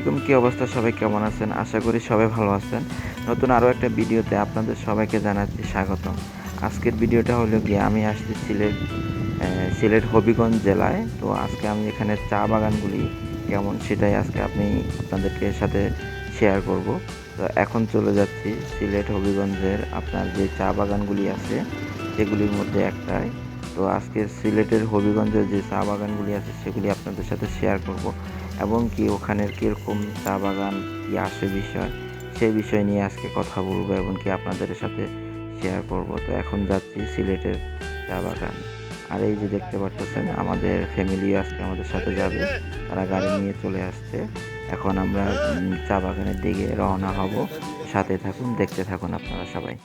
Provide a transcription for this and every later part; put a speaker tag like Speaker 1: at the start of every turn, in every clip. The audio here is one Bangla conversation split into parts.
Speaker 1: আলাইকুম, কী অবস্থা? সবাই কেমন আছেন? আশা করি সবাই ভালো আছেন। নতুন আরও একটা ভিডিওতে আপনাদের সবাইকে জানাচ্ছি স্বাগতম। আজকের ভিডিওটা হলো গিয়ে আমি আসছি সিলেট সিলেট হবিগঞ্জ জেলায়। তো আজকে আমি এখানে চা বাগানগুলি কেমন সেটাই আজকে আপনি আপনাদেরকে সাথে শেয়ার করব। তো এখন চলে যাচ্ছি সিলেট হবিগঞ্জের আপনার যে চা বাগানগুলি আছে, সেগুলির মধ্যে একটাই। তো আজকে সিলেটের হবিগঞ্জের যে চা বাগানগুলি আছে, সেগুলি আপনাদের সাথে শেয়ার করব এবং কি ওখানের কীরকম চা বাগান, কী আসে বিষয়, সেই বিষয় নিয়ে আজকে কথা বলব এবং কি আপনাদের সাথে শেয়ার করব। তো এখন যাচ্ছি সিলেটের চা বাগান। আর এই যে দেখতে পাচ্ছেন আমাদের ফ্যামিলি আজকে আমাদের সাথে যাবে। তারা গাড়ি নিয়ে চলে আসছে। এখন আমরা চা বাগানের দিকে রওনা হব। সাথে থাকুন, দেখতে থাকুন আপনারা সবাই।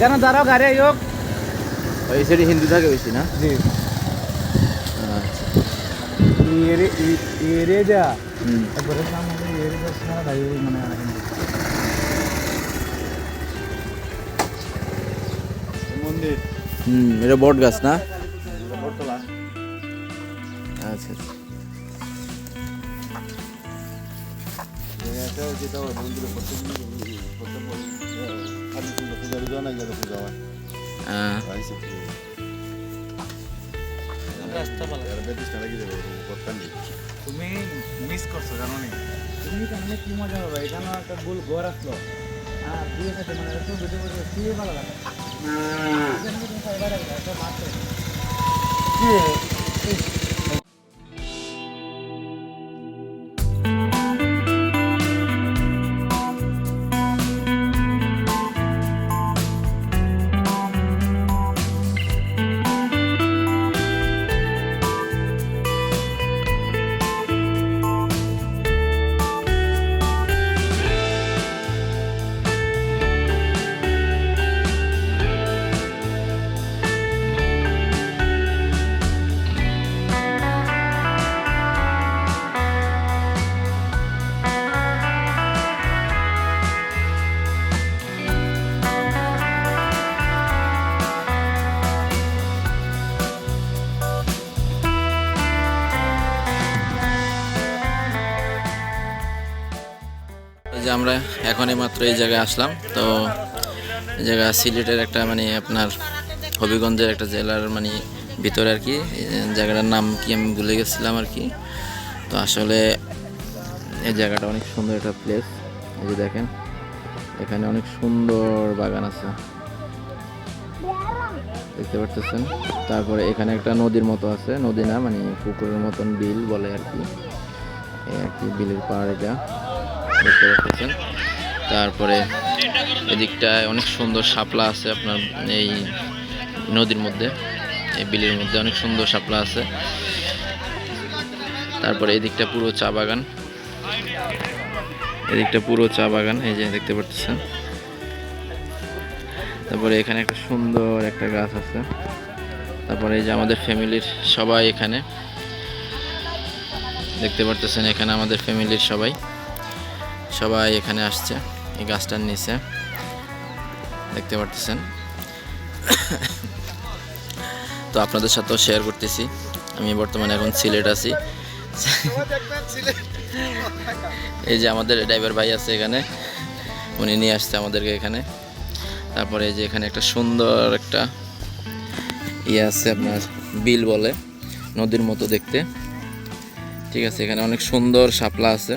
Speaker 2: এখানে দাঁড়াও গাড়ি হোক
Speaker 1: ওই সাইডে হিন্দু থাকে বেশি না?
Speaker 2: জি। এরেজা একবারের নাম
Speaker 1: হুম। এটা বট গাছ না? আচ্ছা। আচ্ছা আহ,
Speaker 2: রাস্তা ভালো তুমি মিস করছ জানো নি তুমি কেমন কি মজা হবে এখানে একটা গোল ঘর আসলো আর দিয়ে সাথে মানে একটু বুঝে বুঝে শুয়ে ভালো লাগে এখানে
Speaker 1: আমরা এখনই মাত্র এই জায়গায় আসলাম। তো এই জায়গা সিলেটের একটা মানে আপনার হবিগঞ্জের একটা জেলার মানে ভিতরে আর কি জায়গাটার নাম কি আমি ভুলে গেছিলাম আর কি। তো আসলে এই জায়গাটা অনেক সুন্দর একটা প্লেস এই যে দেখেন, এখানে অনেক সুন্দর বাগান আছে। দেখতে পাচ্ছেন তারপরে এখানে একটা নদীর মতো আছে, নদী না মানে পুকুরের মতন বিল বলে আর কি। আর কি বিলের পাড় এটা। তারপরে এদিকটায় অনেক সুন্দর শাপলা আছে আপনার এই নদীর মধ্যে, এই বিলের মধ্যে অনেক সুন্দর শাপলা আছে। তারপরে এদিকটা পুরো চা বাগান। এদিকটা পুরো চা বাগান, এই যে দেখতে পাচ্ছেন। তারপরে এখানে একটা সুন্দর একটা গাছ আছে। তারপরে এই যে আমাদের ফ্যামিলির সবাই এখানে। দেখতে পারতেছেন এখানে আমাদের ফ্যামিলির সবাই। সবাই এখানে আসছে, এই গাছটার নিচে। দেখতে পারতেছেন। তো আপনাদের সাথেও শেয়ার করতেছি। আমি বর্তমানে এখন সিলেট আছি। এই যে আমাদের ড্রাইভার ভাই আছে এখানে। উনি নিয়ে আসছে আমাদেরকে এখানে। তারপরে এই যে এখানে একটা সুন্দর একটা ইয়ে আছে আপনার, বিল বলে, নদীর মতো দেখতে। ঠিক আছে, এখানে অনেক সুন্দর শাপলা আছে।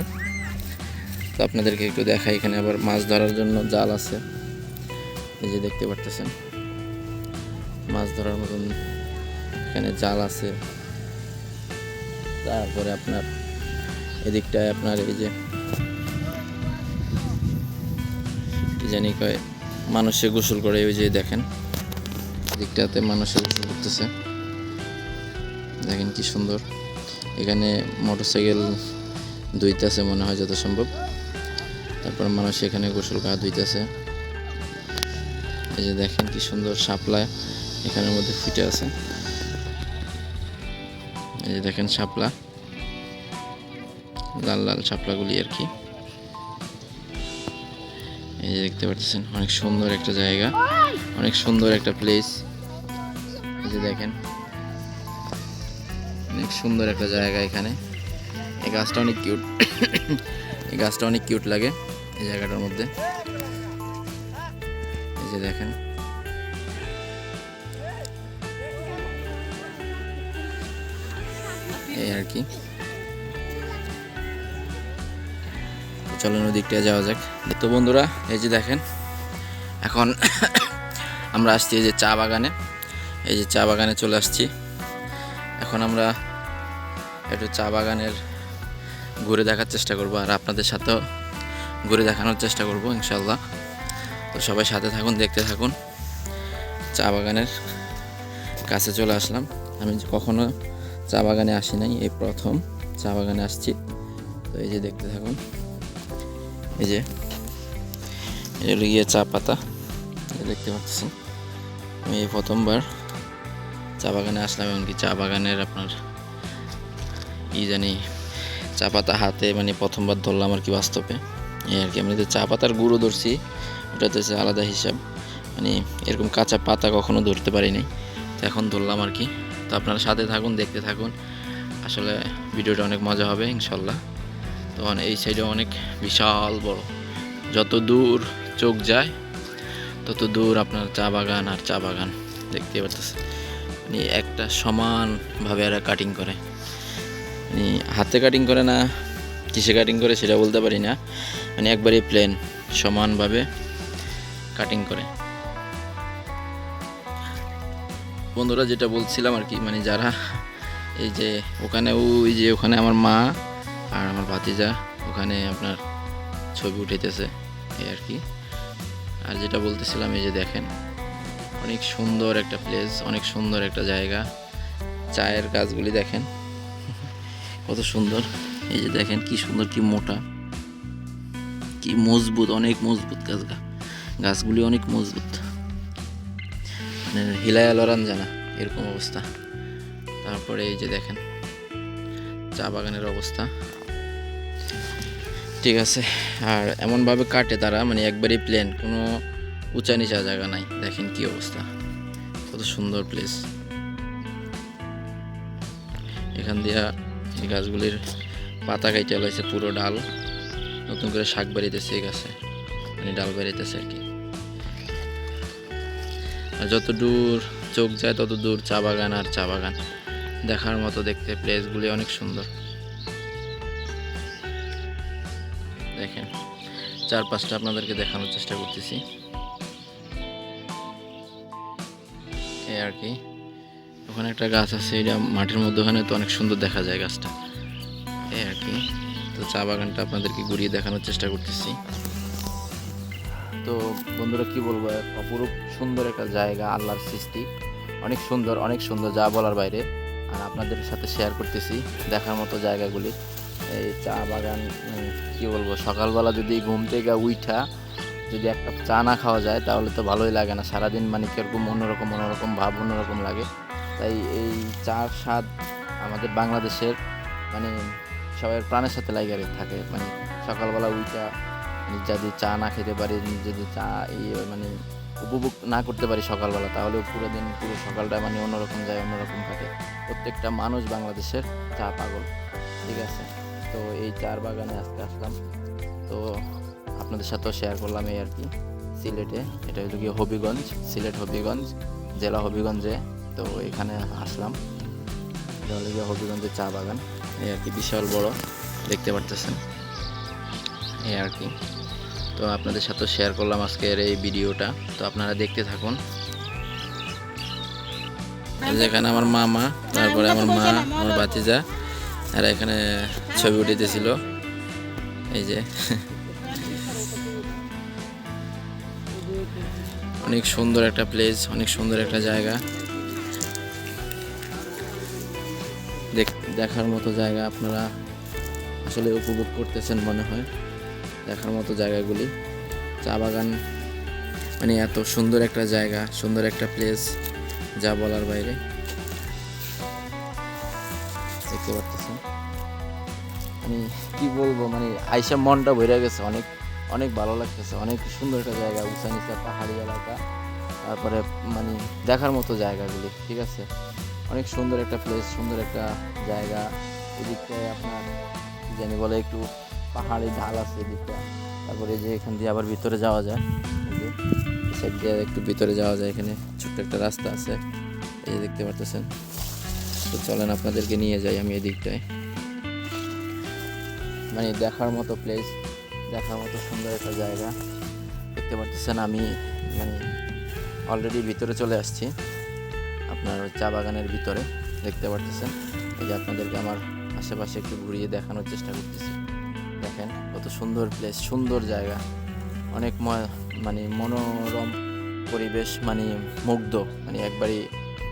Speaker 1: তো আপনাদেরকে একটু দেখাই, এখানে আবার মাছ ধরার জন্য জাল আছে। এই যে দেখতে পারতেছেন, মাছ ধরার মতন এখানে জাল আছে। তারপরে আপনার এদিকটায় আপনার এই যে জানি কয়, মানুষে গোসল করে ওই যে দেখেন, এদিকটাতে মানুষে গোসল করতেছে। দেখেন কি সুন্দর। এখানে মোটরসাইকেল আছে, মনে হয় যত সম্ভব। তারপর মানুষ এখানে গোসল গা ধুইতেছে। এই যে দেখেন কি সুন্দর শাপলা এখানের মধ্যে ফুটে আছে। এই যে দেখেন শাপলা। লাল লাল শাপলাগুলি আর কি। এই যে দেখতে পাচ্ছেন, অনেক সুন্দর একটা জায়গা, অনেক সুন্দর একটা প্লেস এই যে দেখেন, অনেক সুন্দর একটা জায়গা এখানে। এই গাছটা অনেক কিউট এই গাছটা অনেক কিউট লাগে। এই জায়গাটার মধ্যে। এই যে দেখেন। এই আর কি। তো চলো নদীকটা যাওয়া যাক। তো বন্ধুরা, এই যে দেখেন, এখন আমরা আসছি এই যে চা বাগানে। এই যে চা বাগানে চলে আসছি। এখন আমরা একটু চা বাগানের ঘুরে দেখার চেষ্টা করব। আর আপনাদের সাথেও ঘুরে দেখানোর চেষ্টা করব ইনশাল্লাহ তো সবাই সাথে থাকুন, দেখতে থাকুন। চা বাগানের কাছে চলে আসলাম। আমি কখনো চা বাগানে আসি নাই, এই প্রথম চা বাগানে আসছি। তো এই যে দেখতে থাকুন, এই যে এগুলো গিয়ে চা পাতা দেখতে পাচ্ছেন। আমি এই প্রথমবার চা বাগানে আসলাম, এমনকি চা বাগানের আপনার ই জানি, চা পাতা হাতে মানে প্রথমবার ধরলাম আর কি বাস্তবে। এই আর কি, আমি এমনিতে চা পাতার গুঁড়ো ধরছি, ওটা তো হচ্ছে আলাদা হিসাব। মানে এরকম কাঁচা পাতা কখনো ধরতে পারি নাই তো এখন ধরলাম আর কি। তো আপনারা সাথে থাকুন, দেখতে থাকুন। আসলে ভিডিওটা অনেক মজা হবে, ইনশাল্লাহ। তখন এই সাইডে অনেক বিশাল বড়। যত দূর চোখ যায়, তত দূর আপনার চা বাগান আর চা বাগান দেখতে পাচ্ছেন মানে একটা সমানভাবে এরা কাটিং করে। মানে হাতে কাটিং করে না, কিসে কাটিং করে সেটা বলতে পারি না। মানে একবারে প্লেন সমানভাবে কাটিং করে। বন্ধুরা যেটা বলছিলাম আর কি মানে যারা এই যে ওখানে ওই যে ওখানে আমার মা আর আমার ভাতিজা, ওখানে আপনার ছবি উঠাইতেছে, এই আর কি। আর যেটা বলতেছিলাম, এই যে দেখেন, অনেক সুন্দর একটা প্লেস অনেক সুন্দর একটা জায়গা। চায়ের গাছগুলি দেখেন, কত সুন্দর। এই যে দেখেন, কি সুন্দর, কি মোটা। কি মজবুত, অনেক মজবুত গাছ গাছগুলি অনেক মজবুত। মানে হিলায়া লড়ান জানা, এরকম অবস্থা। তারপরে এই যে দেখেন, চা বাগানের অবস্থা। ঠিক আছে, আর এমনভাবে কাটে তারা মানে একবারই প্লেন কোনো উঁচা নিচা জায়গা নাই। দেখেন কি অবস্থা, কত সুন্দর প্লেস এখান দিয়া গাছগুলির পাতা কাইটে লাইছে পুরো ডাল। নতুন করে শাক বেরিতেছে এই গাছে। মানে ডাল বেরিতেছে আর কি। আর যত দূর চোখ যায় তত দূর চা বাগান আর চা বাগান। দেখার মতো দেখতে প্লেসগুলি অনেক সুন্দর। দেখেন, চারপাশটা আপনাদেরকে দেখানোর চেষ্টা করতেছি। এই আর কি। ওখানে একটা গাছ আছে, এটা মাটির মধ্যে ওখানে তো অনেক সুন্দর দেখা যায় গাছটা। তো চা বাগানটা আপনাদেরকে ঘুরিয়ে দেখানোর চেষ্টা করতেছি। তো বন্ধুরা কি বলব অপরূপ সুন্দর একটা জায়গা, আল্লাহর সৃষ্টি। অনেক সুন্দর অনেক সুন্দর, যা বলার বাইরে। আর আপনাদের সাথে শেয়ার করতেছি দেখার মতো জায়গাগুলি। এই চা বাগান কি বলব, সকালবেলা যদি ঘুম থেকে উইঠা যদি এক কাপ চা না খাওয়া যায়, তাহলে তো ভালোই লাগে না। সারাদিন মানে কীরকম অন্যরকম অন্যরকম ভাব, অন্যরকম লাগে। তাই এই চার স্বাদ আমাদের বাংলাদেশের মানে সবাই প্রাণের সাথে লাগে থাকে। মানে সকালবেলা উইটা, যদি চা না খেতে পারি, যদি চা ইয়ে মানে উপভোগ না করতে পারি সকালবেলা, তাহলে পুরো দিন, পুরো সকালটা মানে অন্যরকম যায়, অন্যরকম কাটে। প্রত্যেকটা মানুষ বাংলাদেশের চা পাগল, ঠিক আছে? তো এই চার বাগানে আজকে আসলাম। তো আপনাদের সাথেও শেয়ার করলাম এই আর কি, সিলেটে। এটা হলো গিয়ে হবিগঞ্জ, সিলেট হবিগঞ্জ, জেলা হবিগঞ্জে। তো এখানে আসলাম। এটা হলো গিয়ে হবিগঞ্জের চা বাগান। এই আর কি বিশাল বড় দেখতে পারতেছেন? এই আর কি। তো আপনাদের সাথে শেয়ার করলাম আজকের এই ভিডিওটা তো আপনারা দেখতে থাকুন। এই যে আমার মামা তারপরে আমার মা আমার বাতিজা আর এখানে ছবি উঠিতেছিল এই যে। অনেক সুন্দর একটা প্লেস অনেক সুন্দর একটা জায়গা। দেখার মতো জায়গা আপনারা আসলে উপভোগ করতেছেন মনে হয়, দেখার মতো জায়গাগুলি। চা বাগান মানে এত সুন্দর একটা জায়গা, সুন্দর একটা প্লেস যা বলার বাইরে। দেখতে পাচ্ছেন মানে কি বলব মানে আইসা মনটা ভরে গেছে, অনেক অনেক ভালো লাগতেছে। অনেক সুন্দর একটা জায়গা, উঁচা নিচা পাহাড়ি এলাকা, তারপরে মানে দেখার মতো জায়গাগুলি, ঠিক আছে? অনেক সুন্দর একটা প্লেস সুন্দর একটা জায়গা। এদিকটায় আপনার জানি বলে একটু পাহাড়ি ঢাল আছে এদিকটা। তারপরে যে এখান দিয়ে আবার ভিতরে যাওয়া যায়। সাইড দিয়ে একটু ভিতরে যাওয়া যায় এখানে। ছোট্ট একটা রাস্তা আছে। এই দেখতে পারতেছেন। তো চলেন আপনাদেরকে নিয়ে যাই আমি এদিকটায়। মানে দেখার মতো প্লেস দেখার মতো সুন্দর একটা জায়গা। দেখতে পারতেছেন আমি মানে অলরেডি ভিতরে চলে আসছি। আপনার চা বাগানের ভিতরে দেখতে পারতেছেন। এই যে আপনাদেরকে আমার আশেপাশে একটু ঘুরিয়ে দেখানোর চেষ্টা করতেছি। দেখেন কত সুন্দর প্লেস সুন্দর জায়গা। অনেক মানে মনোরম পরিবেশ মানে মুগ্ধ। মানে একবারই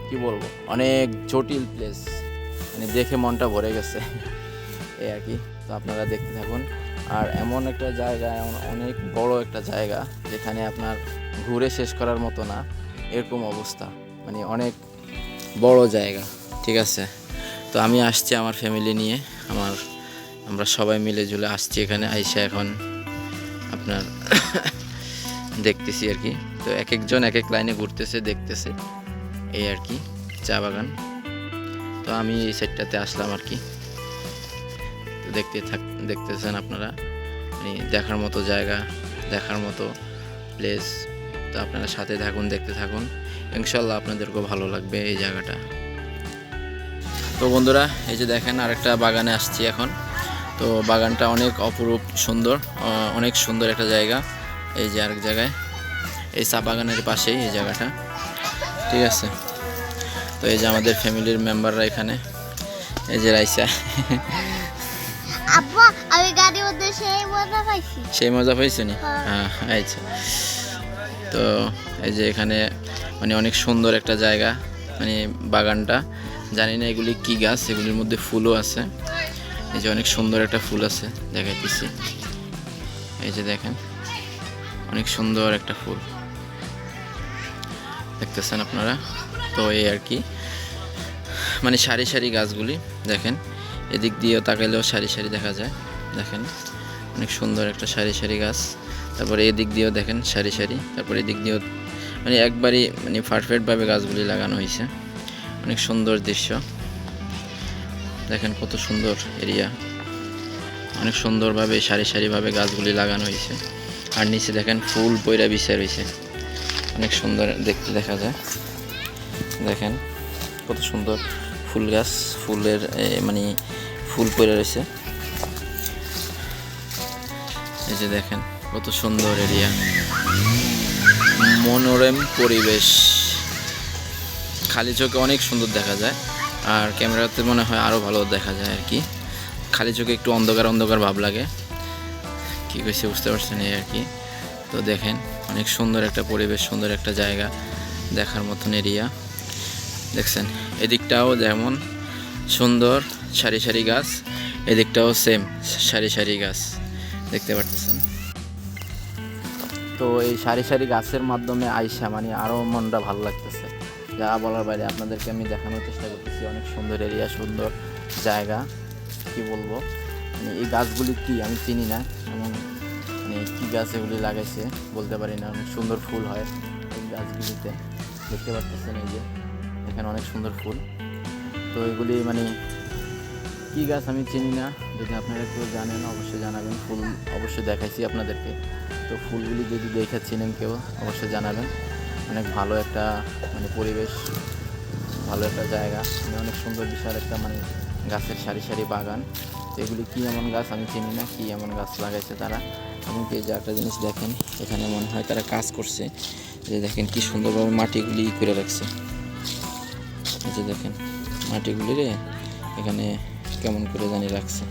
Speaker 1: কি বলব, অনেক জটিল প্লেস মানে দেখে মনটা ভরে গেছে। এই আর কি। তো আপনারা দেখতে থাকুন। আর এমন একটা জায়গা, এমন অনেক বড় একটা জায়গা, যেখানে আপনার ঘুরে শেষ করার মতো না। এরকম অবস্থা। মানে অনেক বড় জায়গা, ঠিক আছে? তো আমি আসছি আমার ফ্যামিলি নিয়ে, আমার, আমরা সবাই মিলে ঝুলে আসছি এখানে, আইসা এখন আপনার দেখতেছি আর কি। তো এক একজন এক এক লাইনে ঘুরতেছে, দেখতেছে, এই আর কি, চা বাগান। তো আমি এই সাইডটাতে আসলাম আর কি। তো দেখতে থাক, দেখতেছেন আপনারা মানে দেখার মতো জায়গা, দেখার মতো প্লেস তো আপনারা সাথে থাকুন, দেখতে থাকুন। ইনশাল্লাহ আপনাদেরকেও ভালো লাগবে এই জায়গাটা। তো বন্ধুরা এই যে দেখেন আরেকটা বাগানে আসছি এখন। তো বাগানটা অনেক অপরূপ সুন্দর অনেক সুন্দর একটা জায়গা। এই যে আরেক জায়গায় এই চা বাগানের পাশেই এই জায়গাটা। ঠিক আছে? তো এই যে আমাদের ফ্যামিলির মেম্বাররা এখানে। এই যে রাইসা।
Speaker 3: আব্বা আমি গাড়ির মধ্যে সেই মজা পাইছি।
Speaker 1: সেই মজা পাইছো নি?
Speaker 3: হ্যাঁ।
Speaker 1: হ্যাঁ আচ্ছা। তো এই যে এখানে মানে অনেক সুন্দর একটা জায়গা মানে বাগানটা। জানি না এগুলি কি গাছ, এগুলির মধ্যে ফুলও আছে। এই যে অনেক সুন্দর একটা ফুল আছে, দেখাইতেছি। এই যে দেখেন, অনেক সুন্দর একটা ফুল। দেখতেছেন আপনারা? তো এই আর কি। মানে সারি সারি গাছগুলি, দেখেন। এদিক দিয়েও তাকাইলেও সারি সারি দেখা যায়। দেখেন, অনেক সুন্দর একটা সারি সারি গাছ। তারপরে এদিক দিয়েও দেখেন সারি সারি। তারপরে এদিক দিয়েও মানে একবারই মানে পারফেক্টভাবে গাছগুলি লাগানো হয়েছে। অনেক সুন্দর দৃশ্য। দেখেন কত সুন্দর এরিয়া অনেক সুন্দরভাবে, সারি সারিভাবে গাছগুলি লাগানো হয়েছে। আর নিচে দেখেন ফুল পয়রা বিছিয়ে রয়েছে। অনেক সুন্দর দেখতে দেখা যায়। দেখেন কত সুন্দর ফুল গাছ, ফুলের মানে ফুল পড়ে রয়েছে। এই যে দেখেন কত সুন্দর এরিয়া মনোরম পরিবেশ। খালি চোখে অনেক সুন্দর দেখা যায়, আর ক্যামেরাতে মনে হয় আরও ভালো দেখা যায় আর কি। খালি চোখে একটু অন্ধকার অন্ধকার ভাব লাগে। কী কইছে বুঝতে পারছেন এই আর কি। তো দেখেন, অনেক সুন্দর একটা পরিবেশ, সুন্দর একটা জায়গা, দেখার মতন এরিয়া। দেখছেন, এদিকটাও যেমন সুন্দর, সারি সারি গাছ, এদিকটাও সেম সারি সারি গাছ। দেখতে পারতেছেন তো এই সারি সারি গাছের মাধ্যমে আইসা মানে আরও মনটা ভালো লাগতেছে। যা বলার বাইরে আপনাদেরকে আমি দেখানোর চেষ্টা করতেছি, অনেক সুন্দর এরিয়া সুন্দর জায়গা, কি বলব? মানে এই গাছগুলি কি আমি চিনি না, এমন মানে কী গাছ এগুলি লাগাইছে বলতে পারি না, অনেক সুন্দর ফুল হয় এই গাছগুলিতে। দেখতে পাচ্ছেন এই যে, এখানে অনেক সুন্দর ফুল। তো এগুলি মানে কী গাছ আমি চিনি না, যদি আপনারা কেউ জানেন, অবশ্যই জানাবেন। ফুল অবশ্যই দেখাইছি আপনাদেরকে। তো ফুলগুলি যদি দেখে চিনেন কেউ, অবশ্যই জানাবেন। অনেক ভালো একটা মানে পরিবেশ, ভালো একটা জায়গা। মানে অনেক সুন্দর, বিশাল একটা মানে গাছের সারি সারি বাগান। তো এগুলি কী এমন গাছ আমি চিনি না, কী এমন গাছ লাগাইছে তারা। এই যে একটা জিনিস দেখেন, এখানে মনে হয় তারা কাজ করছে। যে দেখেন কি সুন্দরভাবে মাটিগুলি করে রাখছে। যে দেখেন, মাটিগুলি রে, এখানে কেমন করে জানি রাখছে।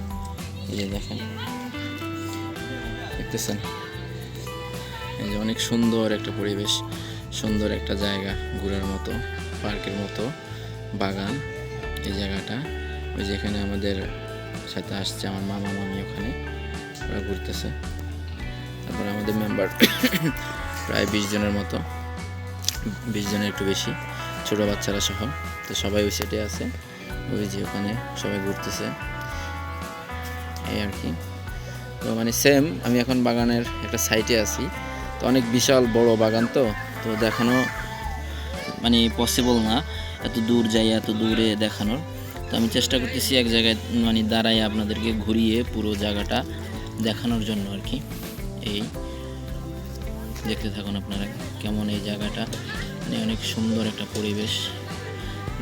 Speaker 1: এই যে দেখেন। দেখতেছেন? এই যে অনেক সুন্দর একটা পরিবেশ, সুন্দর একটা জায়গা, ঘোরার মতো, পার্কের মতো, বাগান, এই জায়গাটা। ওই যে এখানে আমাদের সাথে আসছে আমার মামা, মামি ওখানে। ওরা ঘুরতেছে। তারপরে আমাদের মেম্বার প্রায় বিশ জনের মতো। বিশ জনের একটু বেশি। ছোটো বাচ্চারা সহ। তো সবাই ওই সেটে আছে। ওই যে ওখানে সবাই ঘুরতেছে। এই আর কি। তো মানে সেম আমি এখন বাগানের একটা সাইটে আছি। তো অনেক বিশাল বড় বাগান তো তো দেখানো মানে পসিবল না এত দূর যাই, এত দূরে দেখানোর। তো আমি চেষ্টা করতেছি এক জায়গায় মানে দাঁড়াই আপনাদেরকে ঘুরিয়ে পুরো জায়গাটা দেখানোর জন্য আর কি। এই দেখতে থাকুন আপনারা কেমন এই জায়গাটা। মানে অনেক সুন্দর একটা পরিবেশ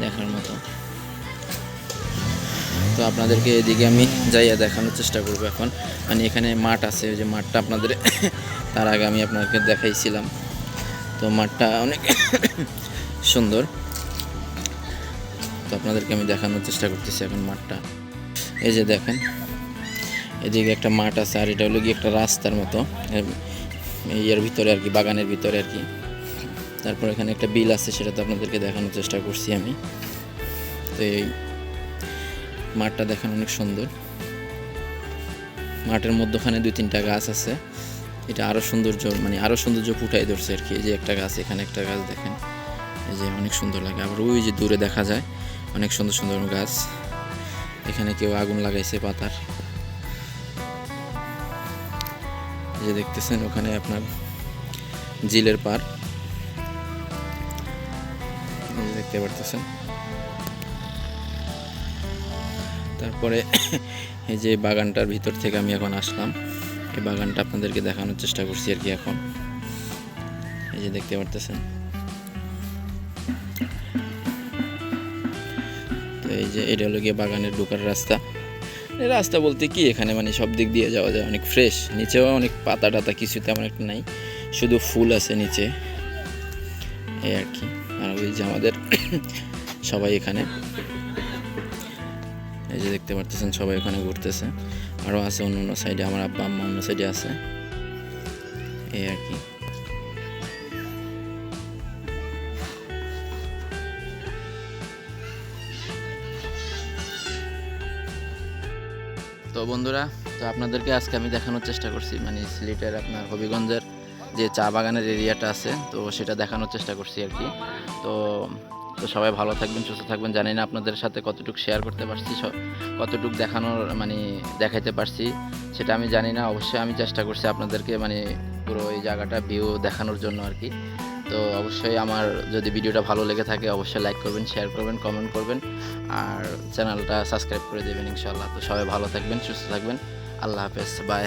Speaker 1: দেখার মতো। তো আপনাদেরকে এদিকে আমি যাইয়া দেখানোর চেষ্টা করব এখন। মানে এখানে মাঠ আছে, ওই যে মাঠটা আপনাদের তার আগে আমি আপনাদেরকে দেখাইছিলাম। তো মাঠটা অনেক সুন্দর। তো আপনাদেরকে আমি দেখানোর চেষ্টা করতেছি এখন মাঠটা। এই যে দেখেন, এদিকে একটা মাঠ আছে, আর এটা হলো গিয়ে একটা রাস্তার মতো। এর ভিতরে আর কি, বাগানের ভিতরে আর কি। তারপর এখানে একটা বিল আছে, সেটা তো আপনাদেরকে দেখানোর চেষ্টা করছি আমি। তো এই মাঠটা দেখেন অনেক সুন্দর। মাঠের মধ্যখানে দুই, তিনটা গাছ আছে। এটা আরও সৌন্দর্য মানে আরও সৌন্দর্য ফুটাই ধরছে আর কি। এই যে একটা গাছ, এখানে একটা গাছ দেখেন। এই যে অনেক সুন্দর লাগে। আবার ওই যে দূরে দেখা যায়, অনেক সুন্দর সুন্দর গাছ। এখানে কেউ আগুন লাগাইছে পাতার। যে দেখতেছেন, ওখানে আপনার জিলের পার দেখতে পারতেছেন। তারপরে এই যে বাগানটার ভিতর থেকে আমি এখন আসলাম। এই বাগানটা আপনাদেরকে দেখানোর চেষ্টা করছি আর কি এখন। এই যে দেখতে পারতেছেন। তো এই যে এটা হলো গিয়ে বাগানের ঢোকার রাস্তা। রাস্তা বলতে কি, এখানে মানে সব দিক দিয়ে যাওয়া যায়, অনেক ফ্রেশ নিচেও অনেক পাতা টাতা কিছু তেমন একটা নাই। শুধু ফুল আছে নিচে। এই আর কি। আর ওই যে আমাদের সবাই এখানে। এই যে দেখতে পারতেছেন সবাই ওখানে ঘুরতেছে। আরও আছে অন্য অন্য সাইডে আমার আব্বা, আম্মা অন্য সাইডে আছে। এই আর কি। তো বন্ধুরা, তো আপনাদেরকে আজকে আমি দেখানোর চেষ্টা করছি মানে সিলেটের আপনার হবিগঞ্জের যে চা বাগানের এরিয়াটা আছে, তো সেটা দেখানোর চেষ্টা করছি আর কি। তো তো সবাই ভালো থাকবেন, সুস্থ থাকবেন। জানি না আপনাদের সাথে কতটুকু শেয়ার করতে পারছি কতটুকু দেখানোর মানে দেখাইতে পারছি, সেটা আমি জানি না। অবশ্যই আমি চেষ্টা করছি আপনাদেরকে মানে পুরো এই জায়গাটা ভিউ দেখানোর জন্য আর কি। তো অবশ্যই আমার যদি ভিডিওটা ভালো লেগে থাকে, অবশ্যই লাইক করবেন শেয়ার করবেন কমেন্ট করবেন। আর চ্যানেলটা সাবস্ক্রাইব করে দেবেন ইনশাল্লাহ তো সবাই ভালো থাকবেন, সুস্থ থাকবেন। আল্লাহ হাফেজ বাই